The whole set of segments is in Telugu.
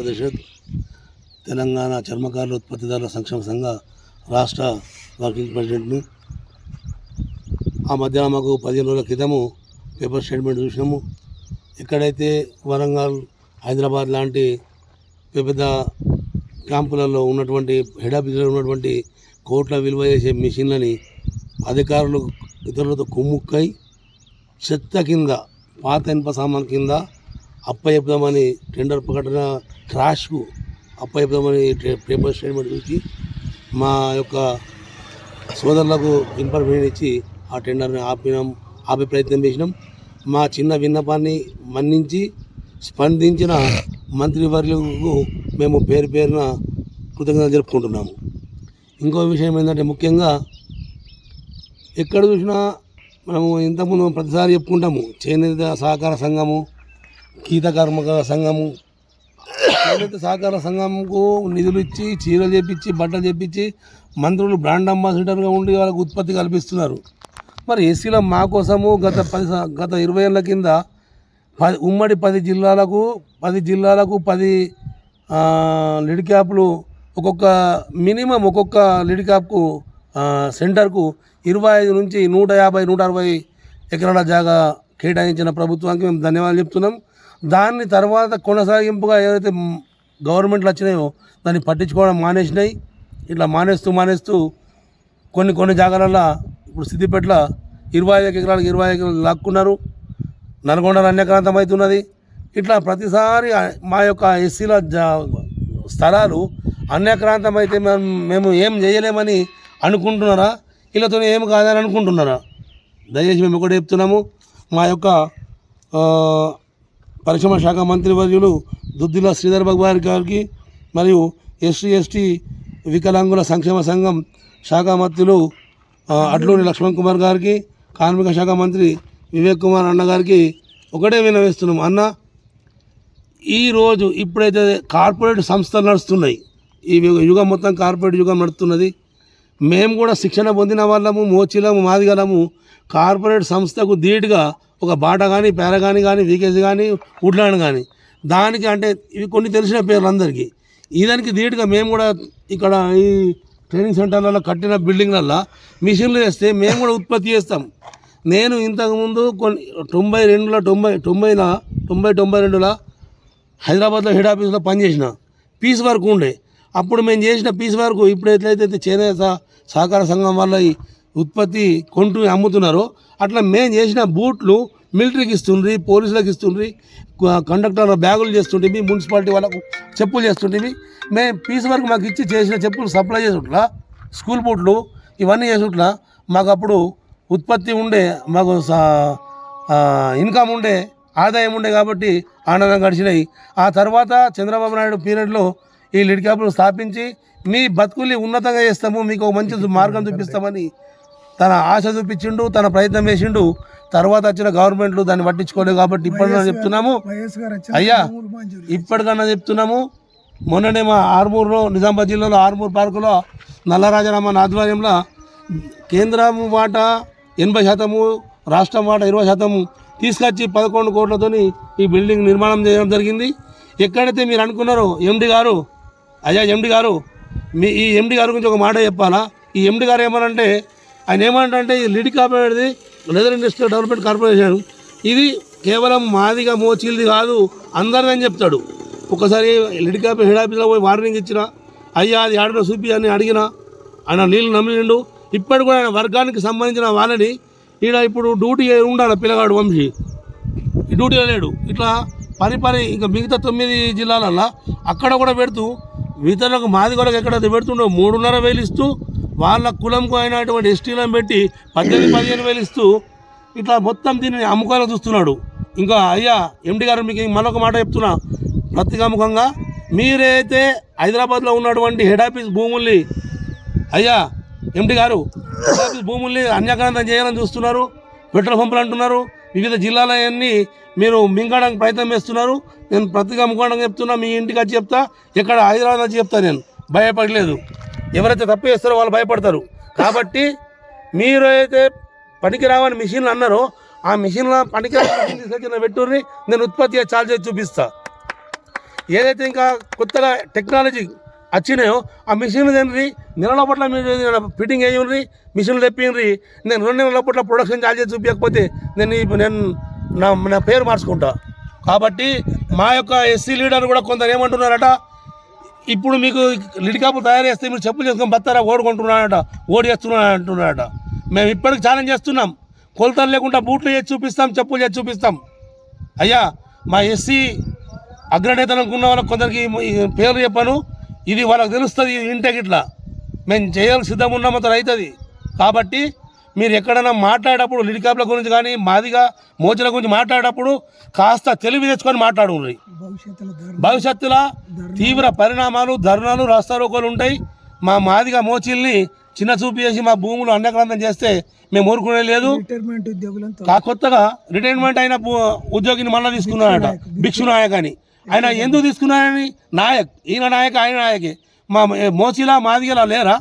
పరిషత్ తెలంగాణ చర్మకారుల ఉత్పత్తిదారుల సంక్షేమ సంఘ రాష్ట్ర వర్కింగ్ ప్రెసిడెంట్ని. ఆ మధ్య మాకు పదిహేను రోజుల క్రితము పేపర్ స్టేట్మెంట్ చూసినాము. ఎక్కడైతే వరంగల్ హైదరాబాద్ లాంటి పెద్ద పెద్ద క్యాంపులలో ఉన్నటువంటి హెడ్ ఆఫీసులో ఉన్నటువంటి కోట్ల విలువ చేసే మిషన్లని అధికారులు ఇతరులతో కుమ్ముక్కై చెత్త కింద పాత ఇనుప సామాన్ కింద అప్పచెప్దామని టెండర్ ప్రకటన ట్రాష్కు అప్పచెప్దామని పేపర్ స్టేట్మెంట్ చూసి మా యొక్క సోదరులకు ఇన్ఫర్మేషన్ ఇచ్చి ఆ టెండర్ని ఆపినాం ఆపే ప్రయత్నం చేసినాం. మా చిన్న విన్నపాన్ని మన్నించి స్పందించిన మంత్రివర్యులకు మేము పేరు పేరున కృతజ్ఞత జరుపుకుంటున్నాము. ఇంకో విషయం ఏంటంటే ముఖ్యంగా ఎక్కడ చూసినా మనము ఇంతకుముందు ప్రతిసారి చెప్పుకుంటాము చేనేత సహకార సంఘము గీత కార్మిక సంఘము ఏదైతే సహకార సంఘంకు నిధులు ఇచ్చి చీరలు చేపించి బట్టలు చేపించి మంత్రులు బ్రాండ్ అంబాసిడర్గా ఉండి వాళ్ళకు ఉత్పత్తి కల్పిస్తున్నారు. మరి ఎస్సీలో మా కోసము గత పది గత ఇరవై ఏళ్ళ కింద పది ఉమ్మడి పది జిల్లాలకు పది జిల్లాలకు పది లిడ్ క్యాప్లు ఒక్కొక్క మినిమం ఒక్కొక్క లిడ్ క్యాప్కు సెంటర్కు ఇరవై ఐదు నుంచి నూట యాభై నూట అరవై ఎకరాల జాగా కేటాయించిన ప్రభుత్వానికి మేము ధన్యవాదాలు చెప్తున్నాం. దాన్ని తర్వాత కొనసాగింపుగా ఏదైతే గవర్నమెంట్లు వచ్చినాయో దాన్ని పట్టించుకోవడం మానేసినాయి. ఇట్లా మానేస్తూ మానేస్తూ కొన్ని కొన్ని జాగాలలో ఇప్పుడు సిద్దిపేటలో ఇరవై ఐదు ఎకరాలకు ఇరవై ఐదు ఎకరాలు లాక్కున్నారు. నల్గొండ అన్యక్రాంతం అవుతున్నది. ఇట్లా ప్రతిసారి మా యొక్క ఎస్సీల జా స్థలాలు అన్యక్రాంతం అయితే మేము మేము ఏం చేయలేమని అనుకుంటున్నారా? వీళ్ళతో ఏం కాదని అనుకుంటున్నారా? దయచేసి మేము ఒకటి చెప్తున్నాము. మా యొక్క పరిశ్రమ శాఖ మంత్రి వర్యులు దుద్దిల శ్రీధర్ బాబు గారికి మరియు ఎస్టీ ఎస్టీ వికలాంగుల సంక్షేమ సంఘం శాఖ మంత్రులు అడ్లూరి లక్ష్మణ్ కుమార్ గారికి కార్మిక శాఖ మంత్రి వివేక్ కుమార్ అన్న గారికి ఒకటే వినవేస్తున్నాం. అన్న ఈరోజు ఇప్పుడైతే కార్పొరేట్ సంస్థలు నడుస్తున్నాయి. ఈ యుగం మొత్తం కార్పొరేట్ యుగం నడుస్తున్నది. మేము కూడా శిక్షణ పొందిన వాళ్ళము మోచిలము మాదిగలము కార్పొరేట్ సంస్థకు ధీటుగా ఒక బాట కానీ పేర కానీ కానీ వీకేజ్ కానీ ఉడ్లాండ్ కానీ దానికి అంటే ఇవి కొన్ని తెలిసిన పేర్లు అందరికీ. ఈ దానికి ధీటుగా మేము కూడా ఇక్కడ ఈ ట్రైనింగ్ సెంటర్లలో కట్టిన బిల్డింగ్లల్లో మిషన్లు వేస్తే మేము కూడా ఉత్పత్తి చేస్తాం. నేను ఇంతకుముందు కొన్ని తొంభై రెండులో తొంభై తొంభైన తొంభై తొంభై రెండులో హైదరాబాద్లో హెడ్ ఆఫీస్లో పనిచేసిన పీస్ వర్క్ ఉండే. అప్పుడు మేము చేసిన పీస్ వర్క్ ఇప్పుడు ఎట్లయితే చేనేత సహకార సంఘం వల్ల ఈ ఉత్పత్తి కొంటూ అమ్ముతున్నారో. అట్లా మేము చేసిన బూట్లు మిలిటరీకి ఇస్తుండ్రి పోలీసులకు ఇస్తుండ్రి కండక్టర్ బ్యాగులు చేస్తుంటివి మున్సిపాలిటీ వాళ్ళకు చెప్పులు చేస్తుంటివి మేము పీస్ వరకు మాకు ఇచ్చి చేసిన చెప్పులు సప్లై చేసుట్లా స్కూల్ బూట్లు ఇవన్నీ చేసుట్లా మాకు అప్పుడు ఉత్పత్తి ఉండే మాకు సా- ఇన్కమ్ ఉండే ఆదాయం ఉండే కాబట్టి ఆనందం గడిచినాయి. ఆ తర్వాత చంద్రబాబు నాయుడు పీరియడ్లో ఈ లిడ్ క్యాబ్లు స్థాపించి మీ బతుకుల్ని ఉన్నతంగా చేస్తాము మీకు ఒక మంచి మార్గం చూపిస్తామని తన ఆశ చూపించిండు తన ప్రయత్నం చేసిండు. తర్వాత వచ్చిన గవర్నమెంట్లు దాన్ని పట్టించుకోలేదు కాబట్టి ఇప్పటికన్నా చెప్తున్నాము. అయ్యా ఇప్పటికన్నా చెప్తున్నాము. మొన్ననే మా ఆర్మూర్లో నిజామాబాద్ జిల్లాలో ఆర్మూర్ పార్కులో నల్లరాజరామన్ ఆధ్వర్యంలో కేంద్రం వాటా ఎనభై శాతము రాష్ట్రం వాటా ఇరవై శాతము తీసుకొచ్చి పదకొండు కోట్లతోని ఈ బిల్డింగ్ నిర్మాణం చేయడం జరిగింది. ఎక్కడైతే మీరు అనుకున్నారో ఎండి గారు అయ్యా ఎండి గారు మీ ఈ ఎండి గారి గురించి ఒక మాట చెప్పాలా? ఈ ఎండి గారు ఏమనంటే ఆయన ఏమంటే ఈ లిడ్ కార్పొరేట్ది లెదర్ ఇండస్ట్రీ డెవలప్మెంట్ కార్పొరేషన్ ఇది కేవలం మాదిగా మోచీలది కాదు అందరిదని చెప్తాడు. ఒకసారి లిడ్ కార్పొరేట్ హెడ్ ఆఫీస్లో పోయి వార్నింగ్ ఇచ్చిన అయ్యా అది ఆడిన చూపి అని అడిగిన ఆయన నీళ్ళు నమ్మిండు. ఇప్పటి కూడా ఆయన వర్గానికి సంబంధించిన వాళ్ళని ఈడ ఇప్పుడు డ్యూటీ ఉండాలి పిల్లగాడు వంశీ. ఈ డ్యూటీలో లేడు. ఇట్లా పని పని ఇంకా మిగతా తొమ్మిది జిల్లాలల్లో అక్కడ కూడా పెడుతూ మిగతా మాది కొరకు ఎక్కడైతే పెడుతుండో మూడున్నర వేలు ఇస్తూ వాళ్ళ కులంకు అయినటువంటి ఎస్టీలను పెట్టి పద్దెనిమిది పదిహేను వేలు ఇస్తూ ఇట్లా మొత్తం దీన్ని అమ్ముకోవాలని చూస్తున్నాడు. ఇంకా అయ్యా ఎండి గారు మీకు మరొక మాట చెప్తున్నా. ప్రతికాముఖంగా మీరైతే హైదరాబాద్లో ఉన్నటువంటి హెడ్ ఆఫీస్ భూముల్ని అయ్యా ఎండి గారు హెడ్ ఆఫీస్ భూముల్ని అన్యక్రాంతం చేయాలని చూస్తున్నారు. పెట్రోల్ పంపులు అంటున్నారు. వివిధ జిల్లాలన్నీ మీరు మింగడానికి ప్రయత్నం చేస్తున్నారు. నేను ప్రతిగా ముఖండంగా చెప్తున్నా మీ ఇంటికి వచ్చి చెప్తా. ఇక్కడ హైదరాబాద్ వచ్చి చెప్తా నేను. భయపడలేదు. ఎవరైతే తప్పు చేస్తారో వాళ్ళు భయపడతారు. కాబట్టి మీరు అయితే పనికిరావని మిషన్లు అన్నారో ఆ మిషన్లో పనికిరావని తీసుకొచ్చిన మిషన్ నేను ఉత్పత్తి చార్జ్ చేసి చూపిస్తా. ఏదైతే ఇంకా కొత్తగా టెక్నాలజీ వచ్చినాయో ఆ మిషన్లు తినరి నెలల పట్ల మీరు ఫిట్టింగ్ వేయండి మిషన్లు తెప్పిండ్రి నేను రెండు నెలల పట్ల ప్రొడక్షన్ చార్జెస్ చూపించకపోతే నేను నేను నా నా పేరు మార్చుకుంటా. కాబట్టి మా యొక్క ఎస్సీ లీడర్ కూడా కొందరు ఏమంటున్నారట ఇప్పుడు మీకు లిడికాపులు తయారు చేస్తే మీరు చెప్పులు చేసుకొని బత్తారా ఓడుకుంటున్నాడట ఓడి చేస్తున్నాడు అంటున్నాడట మేము ఇప్పటికి ఛాలెంజ్ చేస్తున్నాం. కొలతలు లేకుండా బూట్లు చేసి చూపిస్తాం చెప్పులు చేసి చూపిస్తాం. అయ్యా మా ఎస్సీ అగ్రనేతలకు అనుకున్న వాళ్ళకి కొందరికి పేరు పేర్లు చెప్పాను. ఇది వాళ్ళకి తెలుస్తుంది ఇంటికి ఇట్లా. మేము చేయాలి సిద్ధం ఉన్నాం అతను అవుతుంది. కాబట్టి మీరు ఎక్కడైనా మాట్లాడేటప్పుడు లిడికాపుల గురించి కానీ మాదిగా మోచల గురించి మాట్లాడేటప్పుడు కాస్త తెలివి తెచ్చుకొని మాట్లాడుకుని భవిష్యత్తులో తీవ్ర పరిణామాలు ధర్నాలు రాస్తారోకోలు ఉంటాయి. మా మాదిగా మోచిల్ని చిన్న చూపు చేసి మా భూములు అన్యక్రాంతం చేస్తే మేము ఊరుకునే లేదు. కొత్తగా రిటైర్మెంట్ అయిన ఉద్యోగిని మళ్ళీ తీసుకున్నాడట భిక్షు నాయక్ అని. ఆయన ఎందుకు తీసుకున్నాడని? నాయక్ ఈయన నాయక్ ఆయన నాయకే. మా మోచిలా మాదిగలా లేరా?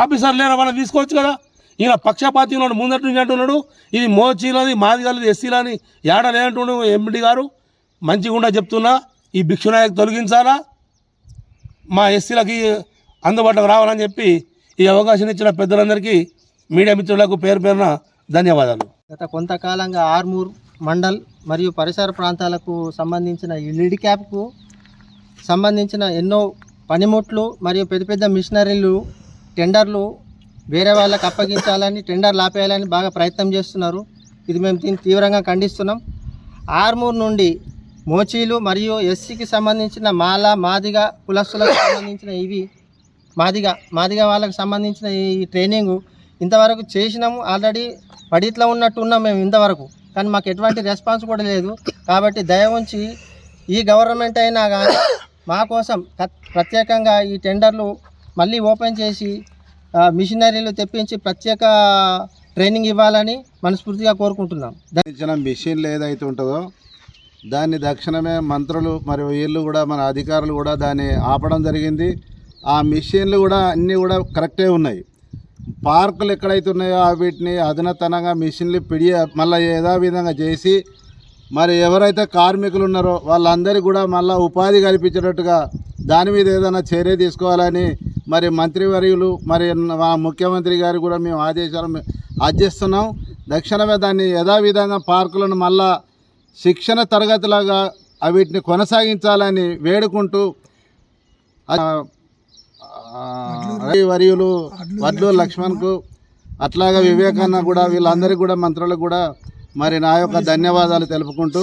ఆఫీసర్ లేరా? వాళ్ళని తీసుకోవచ్చు కదా. ఈయన పక్షపాతి ఉన్నాడు ముందటి నుంచి అంటున్నాడు ఇది మోచీలది మాదిగలది ఎస్సీలని ఏడ లేదంటున్నాడు ఎంపీ గారు. మంచిగా చెప్తున్నా ఈ భిక్షునాయక్ తొలగించాలా? మా ఎస్సీలకి అందుబాటులోకి రావాలని చెప్పి ఈ అవకాశం ఇచ్చిన పెద్దలందరికీ మీడియా మిత్రులకు పేరు పేరున ధన్యవాదాలు. గత కొంతకాలంగా ఆర్మూర్ మండల్ మరియు పరిసర ప్రాంతాలకు సంబంధించిన ఈ లిడ్ క్యాప్కు సంబంధించిన ఎన్నో పనిముట్లు మరియు పెద్ద పెద్ద మిషనరీలు టెండర్లు వేరే వాళ్ళకి అప్పగించాలని టెండర్లు ఆపేయాలని బాగా ప్రయత్నం చేస్తున్నారు. ఇది మేము దీన్ని తీవ్రంగా ఖండిస్తున్నాం. ఆర్మూర్ నుండి మోచీలు మరియు ఎస్సీకి సంబంధించిన మాల మాదిగ కులస్తులకు సంబంధించిన ఇవి మాదిగ మాదిగ వాళ్ళకు సంబంధించిన ఈ ట్రైనింగ్ ఇంతవరకు చేసినాము. ఆల్రెడీ పడిట్లో ఉన్నట్టు ఉన్నాం మేము ఇంతవరకు. కానీ మాకు ఎటువంటి రెస్పాన్స్ కూడా లేదు. కాబట్టి దయ ఉంచి ఈ గవర్నమెంట్ అయినా కానీ మా కోసం ప్రత్యేకంగా ఈ టెండర్లు మళ్ళీ ఓపెన్ చేసి మిషనరీలు తెప్పించి ప్రత్యేక ట్రైనింగ్ ఇవ్వాలని మనస్ఫూర్తిగా కోరుకుంటున్నాం. ఇచ్చిన మిషన్లు ఏదైతే ఉంటుందో దాన్ని దక్షిణమే మంత్రులు మరియు వీళ్ళు కూడా మన అధికారులు కూడా దాన్ని ఆపడం జరిగింది. ఆ మిషన్లు కూడా అన్నీ కూడా కరెక్టే ఉన్నాయి. పార్కులు ఎక్కడైతే ఉన్నాయో వీటిని అధునతనంగా మిషన్లు పిడి మళ్ళీ యథావిధంగా చేసి మరి ఎవరైతే కార్మికులు ఉన్నారో వాళ్ళందరికీ కూడా మళ్ళీ ఉపాధి కల్పించేటట్టుగా దాని మీద ఏదైనా చర్య తీసుకోవాలని మరి మంత్రివర్యులు మరి మా ముఖ్యమంత్రి గారు కూడా మేము ఆదేశాలు ఆర్జిస్తున్నాం దక్షిణమే దాన్ని యథావిధంగా పార్కులను మళ్ళా శిక్షణ తరగతిలాగా వీటిని కొనసాగించాలని వేడుకుంటూ వర్యులు వడ్లు లక్ష్మణ్కు అట్లాగా వివేకానంద కూడా వీళ్ళందరికీ కూడా మంత్రులకు కూడా మరి నా యొక్క ధన్యవాదాలు తెలుపుకుంటూ